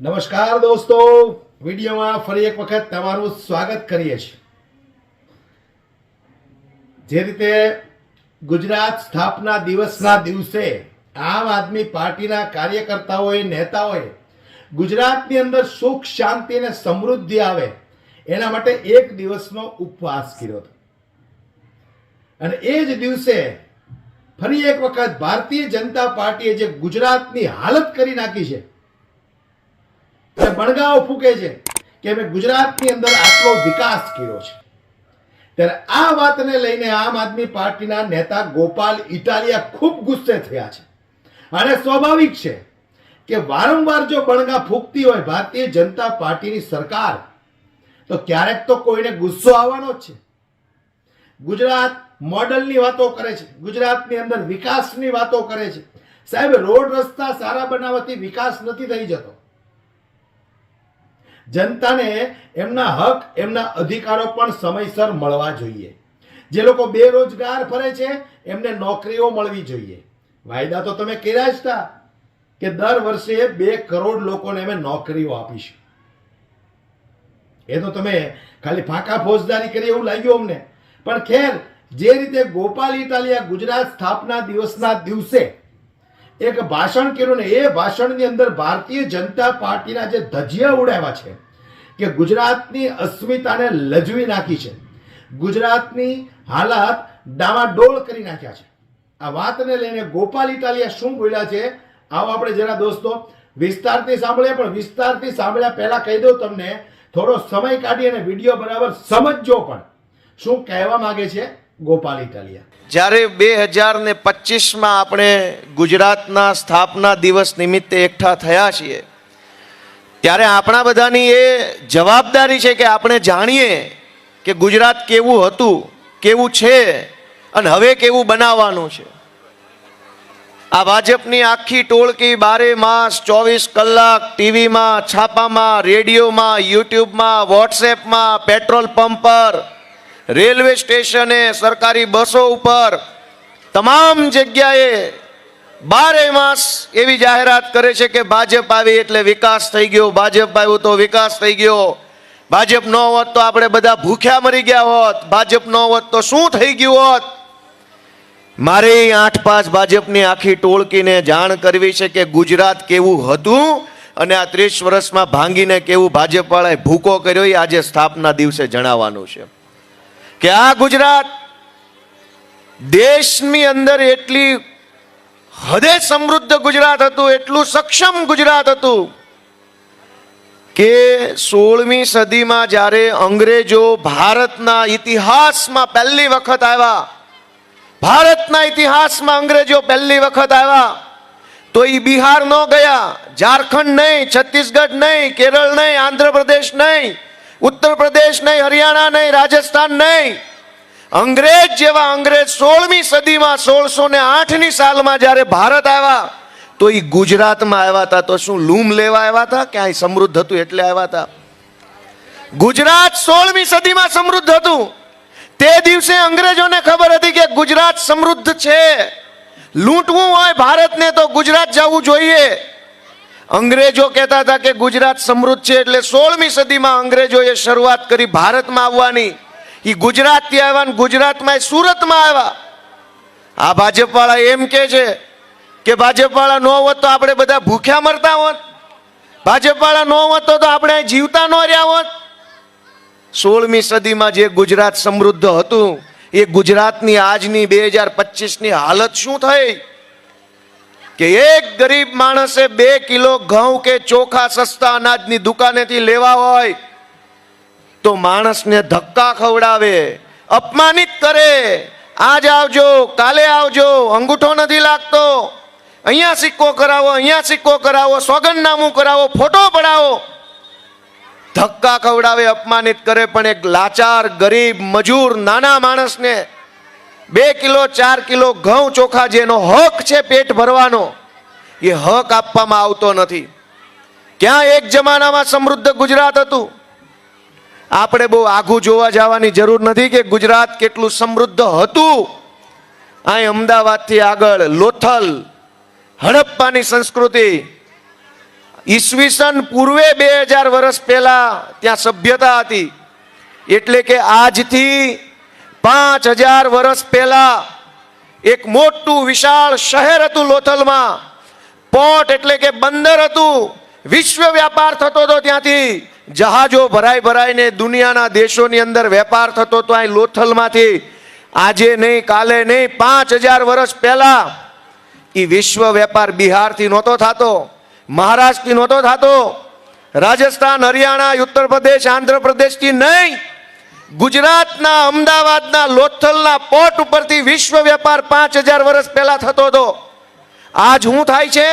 નમસ્કાર દોસ્તો. વિડીયોમાં ફરી એક વખત તમારું સ્વાગત કરીએ છીએ. જે રીતે ગુજરાત સ્થાપના દિવસના દિવસે આમ આદમી પાર્ટીના કાર્યકર્તાઓએ, નેતાઓએ ગુજરાતની અંદર સુખ, શાંતિ અને સમૃદ્ધિ આવે એના માટે એક દિવસનો ઉપવાસ કર્યો હતો. અને એ જ દિવસે ફરી એક વખત ભારતીય જનતા પાર્ટીએ જે ગુજરાતની હાલત કરી નાખી છે અને બણગાઓ ફૂકે છે કે અમે ગુજરાતની અંદર આટલો વિકાસ કર્યો છે. ત્યારે આ વાતને લઈને આમ આદમી પાર્ટીના નેતા ગોપાલ ઇટાલિયા ખૂબ ગુસ્સે થયા છે. અને સ્વાભાવિક છે કે વારંવાર જો બળગા ફૂંકતી હોય ભારતીય જનતા પાર્ટીની સરકાર, તો ક્યારેક તો કોઈને ગુસ્સો આવવાનો જ છે. ગુજરાત મોડલની વાતો કરે છે, ગુજરાતની અંદર વિકાસની વાતો કરે છે. સાહેબ, રોડ રસ્તા સારા બનાવવાથી વિકાસ નથી થઈ જતો. જનતાને એમના હક, એમના અધિકારો પણ સમયસર મળવા જોઈએ. જે લોકો બેરોજગાર ફરે છે, એમને નોકરીઓ મળવી જોઈએ. વાયદા તો તમે કર્યા જ હતા કે દર વર્ષે બે કરોડ લોકોને અમે નોકરીઓ આપીશું. એ તો તમે ખાલી ફાંકા ફોજદારી કરી એવું લાગ્યું અમને. પણ ખેર, જે રીતે ગોપાલ ઇટાલિયા ગુજરાત સ્થાપના દિવસના દિવસે એક ભાષણ કર્યું ને એ ભાષણની અંદર ભારતીય જનતા પાર્ટીના જે ધજિયા ઉડાવ્યા છે કે ગુજરાતની અસ્મિતાને લજવી નાખી છે. ગુજરાતની હાલત ડામાડોળ કરી નાખ્યા છે. આ વાતને લઈને ગોપાલ ઇટાલિયા શું બોલ્યા છે? આવો આપણે જરા દોસ્તો, વિસ્તારથી સાંભળીએ પણ વિસ્તારથી સાંભળ્યા પહેલા કહી દઉં તમને, થોડો સમય કાઢી અને વીડિયો બરાબર સમજજો પણ. શું કહેવા માંગે છે? ગોપાલ ઇટાલિયા. જ્યારે બે હજાર ને પચીસમાં આપણે ગુજરાતના સ્થાપના દિવસ નિમિત્તે એકઠા થયા છીએ, ત્યારે આપણા બધાની એ જવાબદારી છે કે આપણે જાણીએ કે ગુજરાત કેવું હતું, કેવું છે અને હવે કેવું બનાવવાનું છે. આ ભાજપની આખી ટોળકી બારે માસ ચોવીસ કલાક ટીવીમાં, છાપામાં, રેડિયોમાં, યુટ્યુબમાં, વોટ્સએપમાં, પેટ્રોલ પંપ પર રેલવે સ્ટેશને સરકારી બસો ઉપર તમામ જગ્યાએ બારે માસ એવી જાહેરાત કરે છે કે ભાજપ આવી એટલે વિકાસ થઈ ગયો, ભાજપ આવ્યું તો વિકાસ થઈ ગયો. ભાજપ ન હોત તો આપણે બધા ભૂખ્યા મરી ગયા હોત, ભાજપ ન હોત તો શું થઈ ગયું હોત? મારે આઠ પાંચ ભાજપની આખી ટોળકીને જાણ કરવી છે કે ગુજરાત કેવું હતું અને આ ત્રીસ વર્ષમાં ભાંગીને કેવું ભાજપવાળાએ ભૂકો કર્યો એ આજે સ્થાપના દિવસે જણાવવાનું છે. કે આ ગુજરાત દેશની અંદર એટલી હદે સમૃદ્ધ ગુજરાત હતું, એટલું સક્ષમ ગુજરાત હતું કે સોળમી સદીમાં જ્યારે અંગ્રેજો ભારતના ઇતિહાસમાં પહેલી વખત આવ્યા, ભારતના ઇતિહાસમાં અંગ્રેજો પહેલી વખત આવ્યા, તો એ બિહાર ન ગયા, ઝારખંડ નહીં, છત્તીસગઢ નહીં, કેરળ નહીં, આંધ્રપ્રદેશ નહીં ઉત્તર પ્રદેશ નહીં, હરિયાણા નહીં, રાજસ્થાન નહીં. અંગ્રેજ જેવા અંગ્રેજ સોળમી સદીમાં સોળસો ને આઠની સાલમાં જ્યારે ભારત આવ્યા, તો એ ગુજરાતમાં આવ્યા હતા તો શું, લૂમ લેવા આવ્યા હતા ક્યાંય સમૃદ્ધ હતું એટલે આવ્યા હતા ગુજરાત સોળમી સદીમાં સમૃદ્ધ હતું. તે દિવસે અંગ્રેજોને ખબર હતી કે ગુજરાત સમૃદ્ધ છે. લૂંટવું હોય ભારતને તો ગુજરાત જવું જોઈએ. અંગ્રેજો કહેતા હતા કે ગુજરાત સમૃદ્ધ છે એટલે સોળમી સદીમાં અંગ્રેજોએ શરૂઆત કરી ભારતમાં આવવાની. એ ગુજરાતથી આવ્યા ને ગુજરાતમાં સુરતમાં આવ્યા. આ ભાજપવાળા એમ કે છે કે ભાજપવાળા ન હોત તો આપણે બધા ભૂખ્યા મરતા હોત. ભાજપવાળા ન હોત તો આપણે જીવતા ન રહ્યા હોત. સોળમી સદીમાં જે ગુજરાત સમૃદ્ધ હતું, એ ગુજરાતની આજની બે હજાર પચીસની હાલત શું થઈ? કે એક ગરીબ માણસે બે કિલો ઘઉં કે ચોખા સસ્તા અનાજની દુકાનેથી લેવા હોય, તો માણસને ધક્કા ખવડાવે, અપમાનિત કરે. આજ આવજો, કાલે આવજો, અંગૂઠો નથી લાગતો. અહીંયા સિક્કો કરાવો, અહીંયા સિક્કો કરાવો, સોગંદનામું કરાવો, ફોટો પડાવો. ધક્કા ખવડાવે, અપમાનિત કરે, પણ એક લાચાર ગરીબ મજૂર નાના માણસને બે કિલો, ચાર કિલો ઘઉં ચોખા જેનો હક છે પેટ ભરવાનો, એ હક આપવામાં આવતો નથી. ક્યાં એક જમાનામાં સમૃદ્ધ ગુજરાત હતું? આપણે બહુ આઘું જોવા જવાની જરૂર નથી કે ગુજરાત કેટલું સમૃદ્ધ હતું. અહીં અમદાવાદથી આગળ લોથલ, હડપ્પાની સંસ્કૃતિ. ઈસવીસન પૂર્વે બે હજાર વર્ષ પહેલા ત્યાં સભ્યતા હતી. એટલે કે આજથી પાંચ હજાર વર્ષ પહેલા એક મોટું વિશાળ શહેર હતું લોથલમાં. પોર્ટ એટલે કે બંદર હતું. વિશ્વ વ્યાપાર થતો હતો ત્યાંથી. જહાજો ભરાઈ ભરાઈને દુનિયાના દેશોની અંદર વેપાર થતો હતો અહીં લોથલમાંથી. આજે નહીં, કાલે નહીં, પાંચ હજાર વર્ષ પહેલા એ વિશ્વ વેપાર બિહારથી નહોતો થતો, મહારાષ્ટ્રથી નહોતો થતો, રાજસ્થાન, હરિયાણા, ઉત્તર પ્રદેશ આંધ્રપ્રદેશથી નહીં. ગુજરાતના અમદાવાદના લોથલના પોર્ટ ઉપરથી વિશ્વ વેપાર પાંચ હજાર વર્ષ પહેલા થતો હતો. આજ શું થાય છે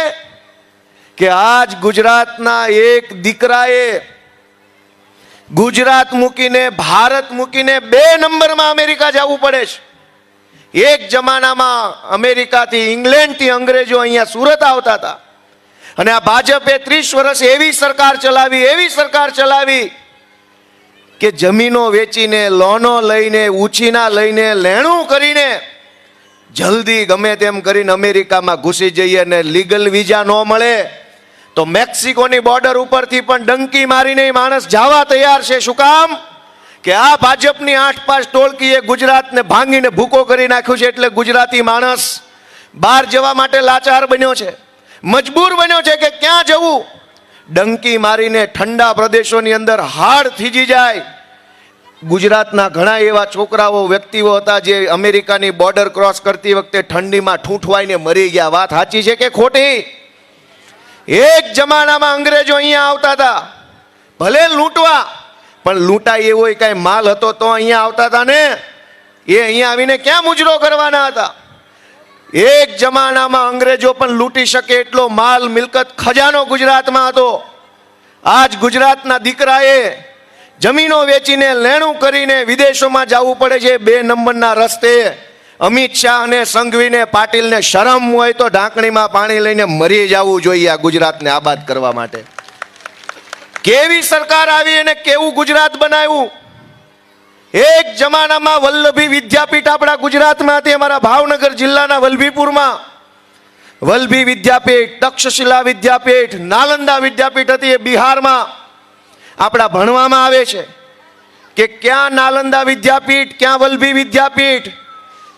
કે આજ ગુજરાતના એક દીકરાએ ગુજરાત મૂકીને, ભારત મૂકીને બે નંબરમાં અમેરિકા જવું પડે છે. એક જમાનામાં અમેરિકાથી ઇંગ્લેન્ડથી અંગ્રેજો અહીંયા સુરત આવતા હતા. અને આ ભાજપે ત્રીસ વર્ષ એવી સરકાર ચલાવી, એવી સરકાર ચલાવી કે જમીનો વેચીને, લોનો લઈને ઉછીના લઈને લેણું કરીને જલ્દી ગમે તેમ કરીને અમેરિકામાં ઘૂસી જઈએ અને લીગલ વિઝા ન મળે, તો મેક્સિકોની બોર્ડર ઉપરથી પણ ડંકી મારીને માણસ જવા તૈયાર છે. શું કામ? કે આ ભાજપની આઠ પાંચ ટોળકીએ ગુજરાતને ભાંગીને ભૂકો કરી નાખ્યું છે એટલે ગુજરાતી માણસ બહાર જવા માટે લાચાર બન્યો છે. મજબૂર બન્યો છે કે ક્યાં જવું? ડંકી મારીને ઠંડા પ્રદેશોની અંદર હાડ થીજી જાય. ગુજરાતના ઘણા એવા છોકરાઓ, વ્યક્તિઓ હતા જે અમેરિકાની બોર્ડર ક્રોસ કરતી વખતે ઠંડીમાં ઠૂંઠવાઈને મરી ગયા. વાત સાચી છે કે ખોટી? એક જમાનામાં અંગ્રેજો અહીંયા આવતા હતા. ભલે લૂંટવા, પણ લૂંટાય એવો કઈ માલ હતો તો અહીંયા આવતા હતા ને? એ અહીંયા આવીને ક્યાં મુજરો કરવાના હતા? એક જમાનામાં અંગ્રેજો પણ લૂંટી શકે એટલો માલ, મિલકત ખજાનો ગુજરાતમાં હતો. આજ ગુજરાતના દીકરાએ જમીનો વેચીને લેણું કરીને વિદેશોમાં જવું પડે છે. બે નંબરના રસ્તે અમિત શાહ અને સંઘવીને પાટીલને શરમ હોય તો ઢાંકણીમાં પાણી લઈને મરી જવું જોઈએ આ ગુજરાતને આબાદ કરવા માટે. કેવી સરકાર આવી અને કેવું ગુજરાત બનાવ્યું? એક જમાનામાં વલ્લભી વિદ્યાપીઠ આપણા ગુજરાતમાં હતી, અમારા ભાવનગર જિલ્લાના વલ્લભીપુરમાં વલ્લભી વિદ્યાપીઠ, તક્ષશિલા વિદ્યાપીઠ, નાલંદા વિદ્યાપીઠ હતી એ બિહારમાં. આપણા ભણવામાં આવે છે કે ક્યાં નાલંદા વિદ્યાપીઠ, ક્યાં વલ્લભી વિદ્યાપીઠ,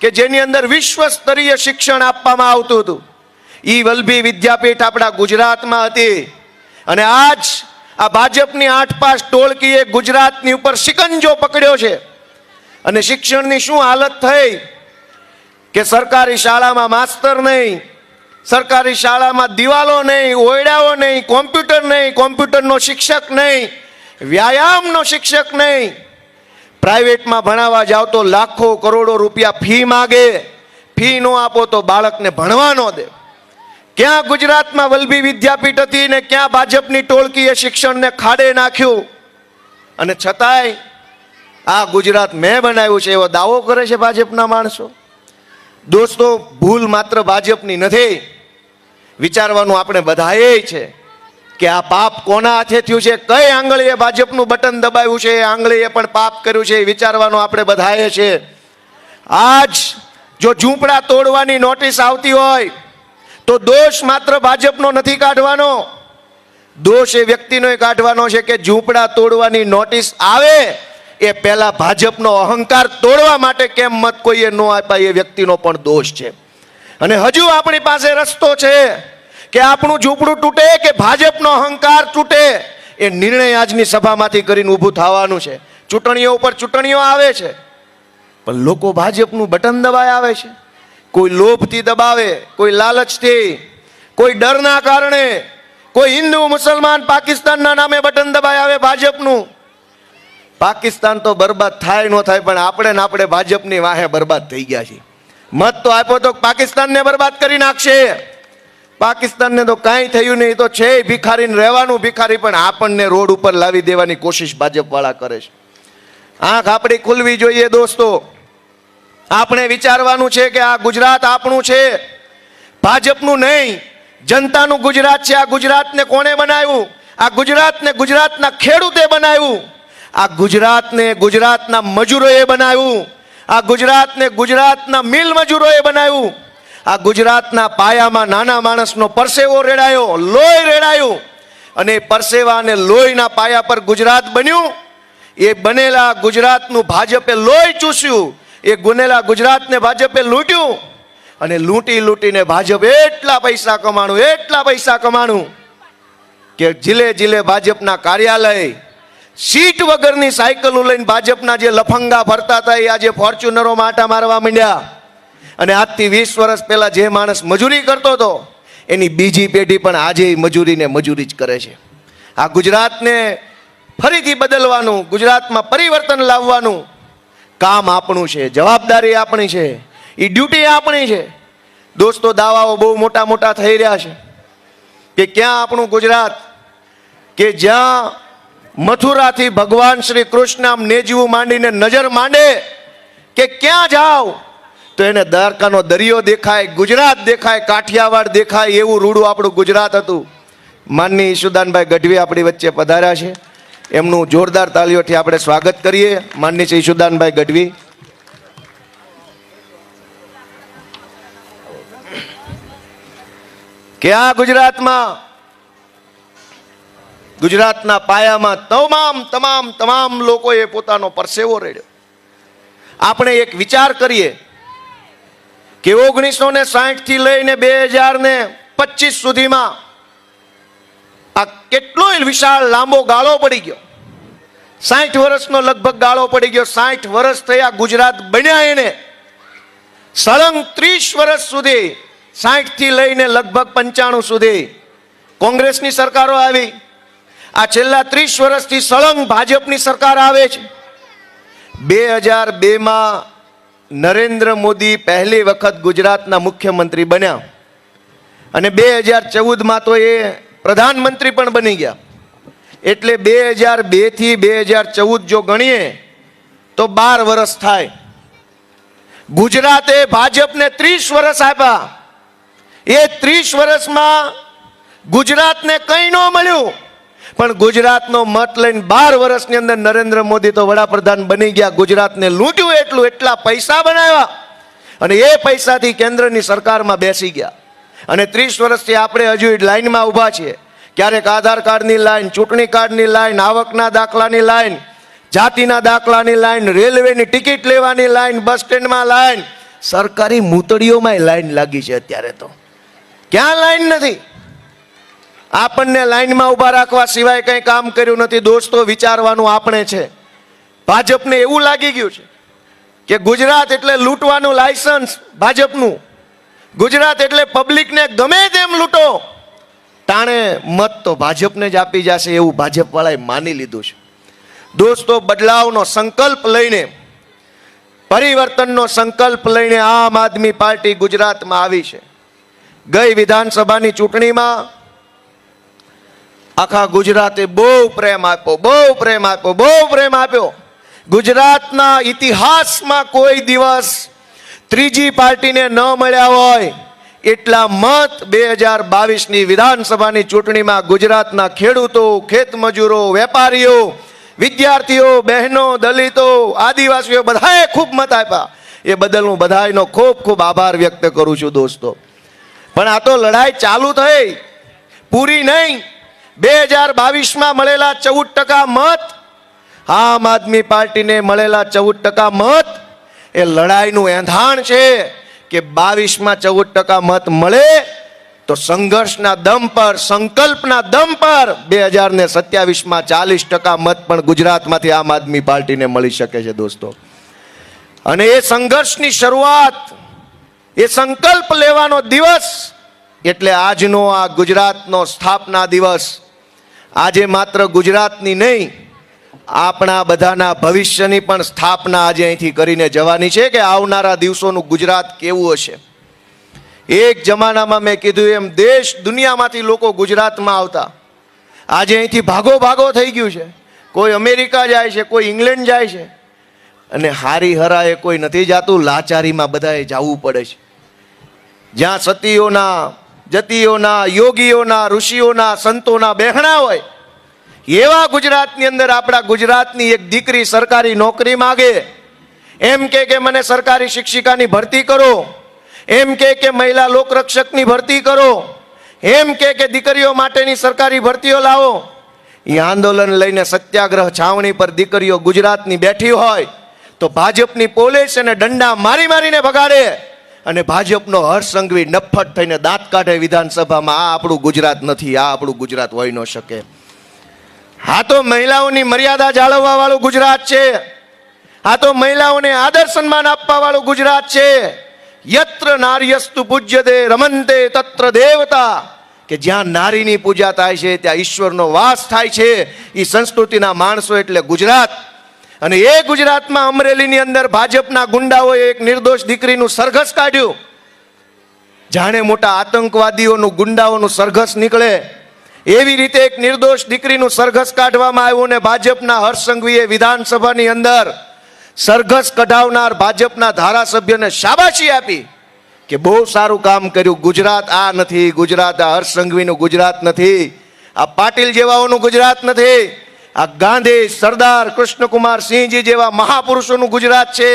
કે જેની અંદર વિશ્વ સ્તરીય શિક્ષણ આપવામાં આવતું હતું. ઈ વલ્લભી વિદ્યાપીઠ આપણા ગુજરાતમાં હતી. અને આજ આ ભાજપની આઠ પાસ ટોળકીએ ગુજરાતની ઉપર શિકંજો પકડ્યો છે. અને શિક્ષણની શું હાલત થઈ? કે સરકારી શાળામાં માસ્તર નહીં, સરકારી શાળામાં દિવાલો નહીં ઓયડાઓ નહીં, કોમ્પ્યુટર નહીં, કોમ્પ્યુટરનો શિક્ષક નહીં, વ્યાયામનો શિક્ષક નહીં. પ્રાઇવેટમાં ભણાવવા જાઓ તો લાખો કરોડો રૂપિયા ફી માગે. ફી નો આપો તો બાળકને ભણવા ન દે. ક્યાં ગુજરાતમાં વલ્લભી વિદ્યાપીઠ હતી ને ક્યાં ભાજપની ટોળકીએ શિક્ષણને ખાડે નાખ્યું? અને છતાંય આ ગુજરાત મેં બનાવ્યું છે એવો દાવો કરે છે ભાજપના માણસો. દોસ્તો, ભૂલ માત્ર ભાજપની નથી. વિચારવાનું આપણે બધાએ છે કે આ પાપ કોના હાથે થયું છે? કઈ આંગળીએ ભાજપનું બટન દબાવ્યું છે? એ આંગળીએ પણ પાપ કર્યું છે એ વિચારવાનું આપણે બધાએ છે. આજ જો ઝૂંપડા તોડવાની નોટિસ આવતી હોય તો દોષ માત્ર ભાજપનો નથી કાઢવાનો. દોષ એ વ્યક્તિનો કાઢવાનો છે કે ઝૂંપડા તોડવાની નોટિસ આવે, એ પહેલા ભાજપનો અહંકાર તોડવા માટે કેમ મત કોઈએ ન આપ્યા, એ વ્યક્તિનો પણ દોષ છે. અને હજુ આપણી પાસે રસ્તો છે કે આપણું ઝૂંપડું તૂટે કે ભાજપનો અહંકાર તૂટે, એ નિર્ણય આજની સભામાંથી કરીને ઊભું થવાનું છે. ચૂંટણીઓ ઉપર ચૂંટણીઓ આવે છે. પણ લોકો ભાજપનું બટન દબાય આવે છે. કોઈ લોભથી દબાવે, કોઈ લાલચથી, કોઈ ડરના કારણે, કોઈ હિન્દુ, મુસલમાન, પાકિસ્તાનના નામે બટન દબાય આવે ભાજપનું. પાકિસ્તાન તો બરબાદ થાય ન થાય, પણ આપણે ને આપણે ભાજપની વાહે બરબાદ થઈ ગયા છીએ. મત તો આપ્યો તો પાકિસ્તાનને બરબાદ કરી નાખશે. પાકિસ્તાનને તો કાંઈ થયું નહીં, તો છે ભિખારીને રહેવાનું ભિખારી, પણ આપણને રોડ ઉપર લાવી દેવાની કોશિશ ભાજપવાળા કરે છે. આંખ આપણી ખુલવી જોઈએ દોસ્તો. આપણે વિચારવાનું છે કે આ ગુજરાત આપણું છે. ભાજપનું નહીં, જનતાનું ગુજરાત છે. આ ગુજરાતને કોણે બનાવ્યું? આ ગુજરાતને ગુજરાતના ખેડૂતે બનાવ્યું. આ ગુજરાતને ગુજરાતના મજૂરોએ બનાવ્યું. આ ગુજરાતને ગુજરાતના મિલ મજૂરોએ બનાવ્યું. આ ગુજરાતના પાયામાં નાના માણસનો પરસેવો રેડાયો, લોહી રેડાયું. અને પરસેવા અને લોહીના પાયા પર ગુજરાત બન્યું. એ બનેલા ગુજરાતનું ભાજપે લોહી ચૂસ્યું. એ ગુનેલા ગુજરાતને ભાજપે લૂંટ્યું અને લૂંટી લૂંટીને ભાજપ એટલા પૈસા કમાણું, એટલા પૈસા કમાણું કે જિલ્લે જિલ્લે ભાજપના કાર્યાલય સીટ વગરની સાયકલો લઈને ભાજપના જે લફંગા ફરતા હતા, એ આજે ફોર્ચ્યુનરો આટા મારવા માંડ્યા. અને આજથી વીસ વર્ષ પહેલા જે માણસ મજૂરી કરતો હતો, એની બીજી પેઢી પણ આજે મજૂરીને મજૂરી જ કરે છે. આ ગુજરાતને ફરીથી બદલવાનું, ગુજરાતમાં પરિવર્તન લાવવાનું કામ આપણું છે, જવાબદારી આપણી છે એ ડ્યુટી આપણી છે. દોસ્તો, દાવાઓ બહુ મોટા મોટા થઈ રહ્યા છે કે ક્યાં આપણું ગુજરાત? કે જ્યાં મથુરાથી ભગવાન શ્રી કૃષ્ણ નેજવું માંડીને નજર માંડે કે ક્યાં જાઓ તો એને દ્વારકાનો દરિયો દેખાય, ગુજરાત દેખાય, કાઠિયાવાડ દેખાય એવું રૂડું આપણું ગુજરાત હતું. માનની ઈશુદાનભાઈ ગઢવી આપણી વચ્ચે પધાર્યા છે. એમનું જોરદાર તાલીઓથી આપણે સ્વાગત કરીએ. માનની છે ઈશુદાનભાઈ ગઢવી. કે આ ગુજરાતમાં, ગુજરાતના પાયામાં તમામ તમામ તમામ લોકોએ પોતાનો પરસેવો રેડ્યો. આપણે એક વિચાર કરીએ કે ઓગણીસો ને સાહીઠથી લઈને બે હજાર ને પચીસ સુધીમાં આ કેટલો વિશાળ લાંબો ગાળો પડી ગયો. સાઠ વર્ષનો લગભગ ગાળો પડી ગયો. સાઠ વર્ષ થયા ગુજરાત બન્યા એને. સળંગ ત્રીસ વર્ષ સુધી, સાઠથી લઈને લગભગ પંચાણું સુધી કોંગ્રેસની સરકારો આવી. આ છેલ્લા ત્રીસ વર્ષથી સળંગ ભાજપની સરકાર આવે છે. બે હજાર બેમાં નરેન્દ્ર મોદી પહેલી વખત ગુજરાતના મુખ્યમંત્રી બન્યા. અને બે હજાર ચૌદમાં તો એ પ્રધાનમંત્રી પણ બની ગયા. એટલે બે હજાર બેથી બે હજાર ચૌદ જો ગણીએ, તો બાર વર્ષ થાય. ગુજરાતે ભાજપને ત્રીસ વર્ષ આપ્યા. એ ત્રીસ વર્ષમાં ગુજરાતને કંઈ ન મળ્યું. પણ ગુજરાતનો મત લઈને બાર વર્ષની અંદર નરેન્દ્ર મોદી તો વડાપ્રધાન બની ગયા. ગુજરાતને લૂંટ્યું એટલું, એટલા પૈસા બનાવ્યા. અને એ પૈસાથી કેન્દ્રની સરકારમાં બેસી ગયા. અને ત્રીસ વર્ષથી આપણે હજુ લાઇનમાં ઊભા છીએ. ક્યારેક આધાર કાર્ડની લાઈન, ચૂંટણી કાર્ડની લાઈન, આવકના દાખલાની લાઈન, જાતિના દાખલાની લાઈન, રેલવેની ટિકિટ લેવાની લાઈન, બસ સ્ટેન્ડમાં લાઈન. સરકારી મૂતળીઓમાં લાઈન લાગી છે અત્યારે તો. ક્યાં લાઈન નથી? આપણને લાઈનમાં ઊભા રાખવા સિવાય કંઈ કામ કર્યું નથી, દોસ્તો વિચારવાનું આપણે છે. ભાજપને એવું લાગી ગયું છે કે ગુજરાત એટલે લૂંટવાનું લાયસન્સ ભાજપનું. ગુજરાત એટલે પબ્લિકને ગમે તેમ લૂંટો. તાણે મત તો ભાજપને જ આપી જશે એવું ભાજપવાળાએ માની લીધું છે. દોસ્તો, બદલાવનો સંકલ્પ લઈને, પરિવર્તનનો સંકલ્પ લઈને આમ આદમી પાર્ટી ગુજરાતમાં આવી છે. ગઈ વિધાનસભાની ચૂંટણીમાં આખા ગુજરાતે બહુ પ્રેમ આપ્યો, બહુ પ્રેમ આપ્યો, બહુ પ્રેમ આપ્યો. ગુજરાતના ઇતિહાસમાં કોઈ દિવસ ત્રીજી પાર્ટીને ન મળ્યા હોય, એટલા મત બે હજાર બાવીસની વિધાનસભાની ચૂંટણીમાં ગુજરાતના ખેડૂતો, ખેતમજૂરો, વેપારીઓ, વિદ્યાર્થીઓ, બહેનો, દલિતો, આદિવાસીઓ બધાએ ખૂબ મત આપ્યા. એ બદલ હું બધાનો ખૂબ ખૂબ આભાર વ્યક્ત કરું છું દોસ્તો. પણ આ તો લડાઈ ચાલુ થઈ. પૂરી નહીં. બે હજાર બાવીસમાં મળેલા ચૌદ ટકા મત, આમ આદમી પાર્ટીને મળેલા ચૌદ ટકા મત એ લડાઈનું એંધાણ છે કે બાવીસમાં ચૌદ ટકા મત મળે તો સંઘર્ષના દમ પર, સંકલ્પના દમ પર બે હજાર ને સત્યાવીસમાં ચાલીસ ટકા મત પણ ગુજરાતમાંથી આમ આદમી પાર્ટીને મળી શકે છે દોસ્તો. અને એ સંઘર્ષની શરૂઆત, એ સંકલ્પ લેવાનો દિવસ એટલે આજનો આ ગુજરાતનો સ્થાપના દિવસ. આજે માત્ર ગુજરાતની નહીં આપણા બધાના ભવિષ્યની પણ સ્થાપના આજે અહીંથી કરીને જવાની છે કે આવનારા દિવસોનું ગુજરાત કેવું હશે? એક જમાનામાં મેં કીધું એમ, દેશ દુનિયામાંથી લોકો ગુજરાતમાં આવતા. આજે અહીંથી ભાગો ભાગો થઈ ગયું છે. કોઈ અમેરિકા જાય છે, કોઈ ઇંગ્લેન્ડ જાય છે. અને હારી હરાએ કોઈ નથી જાતું, લાચારીમાં બધાએ જવું પડે છે. જ્યાં સતીઓના, જતીઓના, યોગીઓના, ઋષિઓના, સંતોના બહેણા હોય એવા ગુજરાતની અંદર આપણા ગુજરાતની એક દીકરી સરકારી નોકરી માગે, એમ કે કે મને સરકારી શિક્ષિકાની ભરતી કરો, એમ કે કે મહિલા લોકરક્ષકની ભરતી કરો, એમ કે કે દીકરીઓ માટેની સરકારી ભરતીઓ લાવો. એ આંદોલન લઈને સત્યાગ્રહ છાવણી પર દીકરીઓ ગુજરાતની બેઠી હોય, તો ભાજપની પોલીસ અને દંડા મારી મારીને ભગાડે અને ભાજપનો હર્ષસંઘવી નફટ થઈને દાંત કાઢે વિધાનસભામાં, આ આપણું ગુજરાત નથી, આ આપણું ગુજરાત હોઈ ન શકે. આ તો મહિલાઓની મર્યાદા જાળવવા વાળું ગુજરાત છે. આ તો મહિલાઓને આદર સન્માન આપવા વાળું ગુજરાત છે. યત્ર નાર્યસ્તુ પૂજ્યતે, રમંતે તત્ર દેવતા. કે જ્યાં નારીની પૂજા થાય છે, ત્યાં ઈશ્વરનો વાસ થાય છે. એ સંસ્કૃતિના માણસો એટલે ગુજરાત. અને એ ગુજરાતમાં અમરેલીની અંદર ભાજપના ગુંડાઓએ એક નિર્દોષ દીકરીનું સરઘસ કાઢ્યું. જાણે મોટા આતંકવાદીઓનું ગુંડાઓનું સરઘસ નીકળે. એવી રીતે એક નિર્દોષ દીકરીનું સરઘસ કાઢવામાં આવ્યું અને ભાજપના હર્ષસંઘવીએ વિધાનસભાની અંદર સરઘસ કઢાવનાર ભાજપના ધારાસભ્યને શાબાશી આપી કે બહુ સારું કામ કર્યું. ગુજરાત આ નથી, ગુજરાત આ હર્ષસંઘવીનું ગુજરાત નથી. આ પાટીલ જેવાઓનું ગુજરાત નથી. આ ગાંધી, સરદાર કૃષ્ણકુમાર સિંહજી જેવા મહાપુરુષોનું ગુજરાત છે.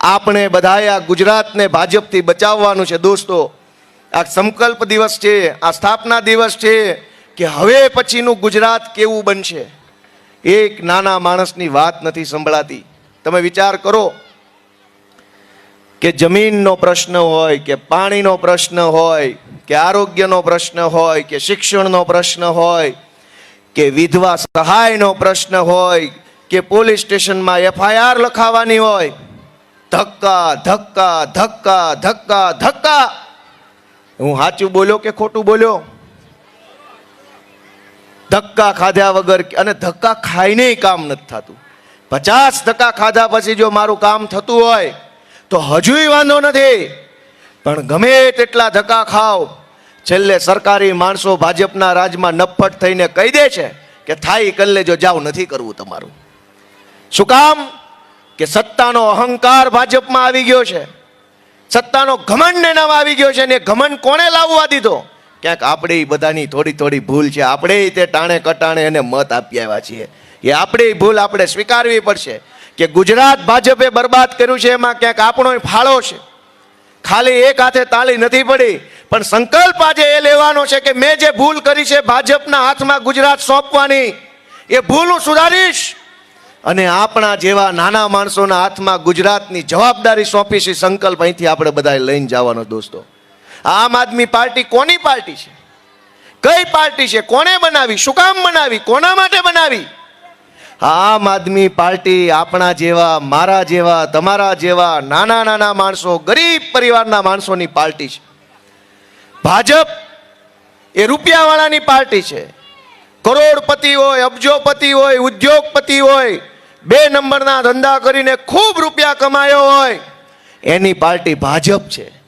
આપણે બધાએ આ ગુજરાતને ભાજપથી બચાવવાનું છે દોસ્તો. આ સંકલ્પ દિવસ છે, આ સ્થાપના દિવસ છે. કે હવે પછીનું ગુજરાત કેવું બનશે? એક નાના માણસની વાત નથી સંભળાતી. તમે વિચાર કરો કે જમીનનો પ્રશ્ન હોય, કે પાણીનો પ્રશ્ન હોય, કે આરોગ્યનો પ્રશ્ન હોય, કે શિક્ષણનો પ્રશ્ન હોય, કે વિધવા સહાયનો પ્રશ્ન હોય, કે પોલીસ સ્ટેશનમાં એફઆઈઆર લખાવાની હોય, ધક્કા ધક્કા ધક્કા ધક્કા ધક્કા. હું સાચું બોલ્યો કે ખોટું બોલ્યો? ધક્કા ખાધ્યા વગર અને ધક્કા ખાઈને કામ નથી થતું. પચાસ ધક્કા ખાધા પછી જો મારું કામ થતું હોય, તો હજુય વાંધો નથી. પણ ગમે તેટલા ધક્કા ખાવ છેલ્લે સરકારી માણસો ભાજપના રાજમાં નફ્ફટ થઈને કહી દે છે કે થાય કલ્લે જો જાવ નથી કરવું તમારું. શું કામ? કે સત્તાનો અહંકાર ભાજપમાં આવી ગયો છે. સત્તાનો ઘમંડ એનામાં આવી ગયો છે ને ઘમંડ કોણે લાવવા દીધો? ક્યાંક આપણે બધાની થોડી થોડી ભૂલ છે. આપણે તે ટાણે કટાણે એને મત આપી આવ્યા છીએ. એ આપણે ભૂલ આપણે સ્વીકારવી પડશે કે ગુજરાત ભાજપે બરબાદ કર્યું છે એમાં ક્યાંક આપણો ફાળો છે. ખાલી એક હાથે તાળી નથી પડી, પણ સંકલ્પ આજે એ લેવાનો છે કે મેં જે ભૂલ કરી છે ભાજપના હાથમાં ગુજરાત સોંપવાની, એ ભૂલ હું સુધારીશ. અને આપણા જેવા નાના માણસોના હાથમાં ગુજરાતની જવાબદારી સોંપીશ સંકલ્પ અહીંથી આપણે બધા લઈને જવાનો દોસ્તો. આમ આદમી પાર્ટી કોની પાર્ટી છે? કઈ પાર્ટી છે? કોણે બનાવી? શું કામ બનાવી? કોના માટે બનાવી? આમ આદમી પાર્ટી આપણા જેવા, મારા જેવા, તમારા જેવા નાના નાના માણસો, ગરીબ પરિવારના માણસોની પાર્ટી છે. ભાજપ એ રૂપિયાવાળાની પાર્ટી છે. કરોડપતિ હોય, અબજોપતિ હોય, ઉદ્યોગપતિ હોય, બે નંબરના ધંધા કરીને ખૂબ રૂપિયા કમાયો હોય, એની પાર્ટી ભાજપ છે.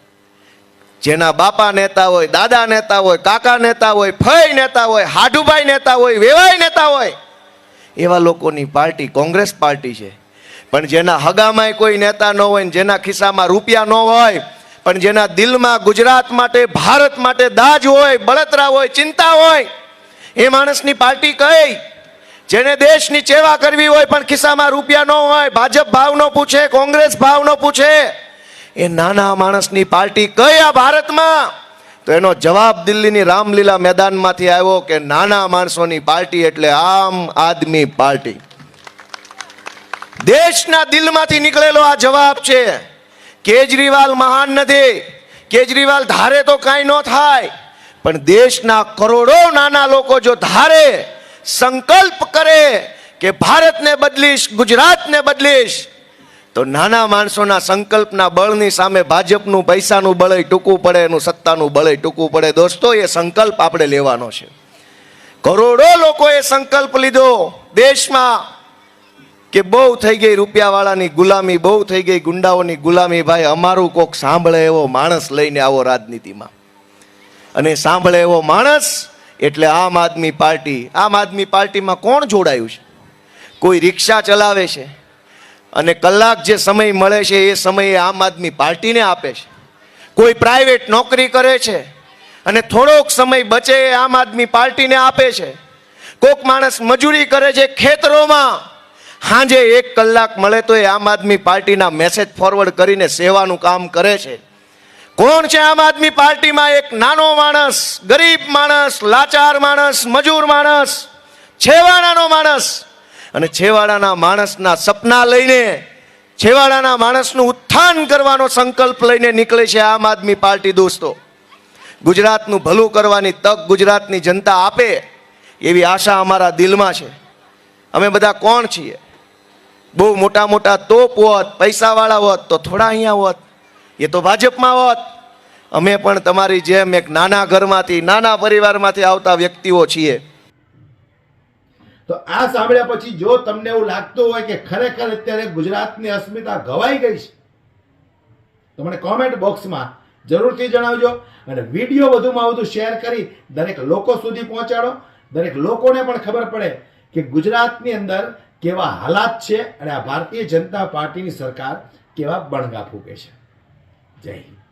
જેના બાપા નેતા હોય, દાદા નેતા હોય, કાકા નેતા હોય, ફઈ નેતા હોય, હાડુભાઈ નેતા હોય, વેવાઈ નેતા હોય, એવા લોકોની પાર્ટી કોંગ્રેસ પાર્ટી છે. પણ જેના હગામાંય કોઈ નેતા ન હોય જેના ખિસ્સામાં રૂપિયા ન હોય, પણ જેના દિલમાં ગુજરાત માટે, ભારત માટે દાજ હોય, બળતરા હોય, ચિંતા હોય, એ માણસની પાર્ટી કઈ? જેને દેશની સેવા કરવી હોય પણ ખિસ્સામાં રૂપિયા ન હોય, ભાજપ ભાવ ન પૂછે, કોંગ્રેસ ભાવ ન પૂછે. એ નાના માણસની પાર્ટી કયા ભારતમાં? તો એનો જવાબ દિલ્હીની રામલીલા મેદાનમાંથી આવ્યો કે નાના માણસોની પાર્ટી એટલે આમ આદમી પાર્ટી. દેશના દિલમાંથી નીકળેલો આ જવાબ છે, કેજરીવાલ મહાન નથી, કેજરીવાલ ધારે તો કાંઈ ન થાય, પણ દેશના કરોડો નાના લોકો જો ધારે, સંકલ્પ કરે કે ભારતને બદલીશ, ગુજરાતને બદલીશ તો નાના માણસોના સંકલ્પના બળની સામે ભાજપનું પૈસાનું બળય ટૂંકું પડે, એનું સત્તાનું બળય ટૂંકું પડે. દોસ્તો, એ સંકલ્પ આપણે લેવાનો છે. કરોડો લોકોએ સંકલ્પ લીધો દેશમાં કે બહુ થઈ ગઈ રૂપિયાવાળાની ગુલામી, બહુ થઈ ગઈ ગુંડાઓની ગુલામી. ભાઈ, અમારું કોક સાંભળે એવો માણસ લઈને આવો રાજનીતિમાં. અને સાંભળે એવો માણસ એટલે આમ આદમી પાર્ટી. આમ આદમી પાર્ટીમાં કોણ જોડાયું છે? કોઈ રિક્ષા ચલાવે છે? અને કલાક જે સમય મળે છે, એ સમયે આમ આદમી પાર્ટીને આપે છે. કોઈ પ્રાઇવેટ નોકરી કરે છે અને થોડોક સમય બચે આમ આદમી પાર્ટીને આપે છે. કોક માણસ મજૂરી કરે છે ખેતરોમાં સાંજે એક કલાક મળે તો એ આમ આદમી પાર્ટીના મેસેજ ફોરવર્ડ કરીને સેવાનું કામ કરે છે. કોણ છે આમ આદમી પાર્ટીમાં? એક નાનો માણસ, ગરીબ માણસ, લાચાર માણસ, મજૂર માણસ, છેવાડાનો માણસ. અને છેવાડાના માણસના સપના લઈને છેવાડાના માણસનું ઉત્થાન કરવાનો સંકલ્પ લઈને નીકળે છે આમ આદમી પાર્ટી દોસ્તો. ગુજરાતનું ભલું કરવાની તક ગુજરાતની જનતા આપે એવી આશા અમારા દિલમાં છે. અમે બધા કોણ છીએ? બહુ મોટા મોટા તોપ હોત, પૈસાવાળા હોત, તો થોડા અહીંયા હોત. એ તો ભાજપમાં હોત. અમે પણ તમારી જેમ એક નાના ઘરમાંથી, નાના પરિવારમાંથી આવતા વ્યક્તિઓ છીએ. તો આ સાંભળ્યા પછી જો તમને એવું લાગતું હોય કે ખરેખર અત્યારે ગુજરાતની અસ્મિતા ઘવાઈ ગઈ છે, તો મને કોમેન્ટ બોક્સમાં જરૂરથી જણાવજો અને વીડિયો વધુમાં વધુ શેર કરી દરેક લોકો સુધી પહોંચાડો. દરેક લોકોને પણ ખબર પડે કે ગુજરાતની અંદર કેવા હાલાત છે અને આ ભારતીય જનતા પાર્ટીની સરકાર કેવા બણગા ફૂકે છે. જય હિન્દ.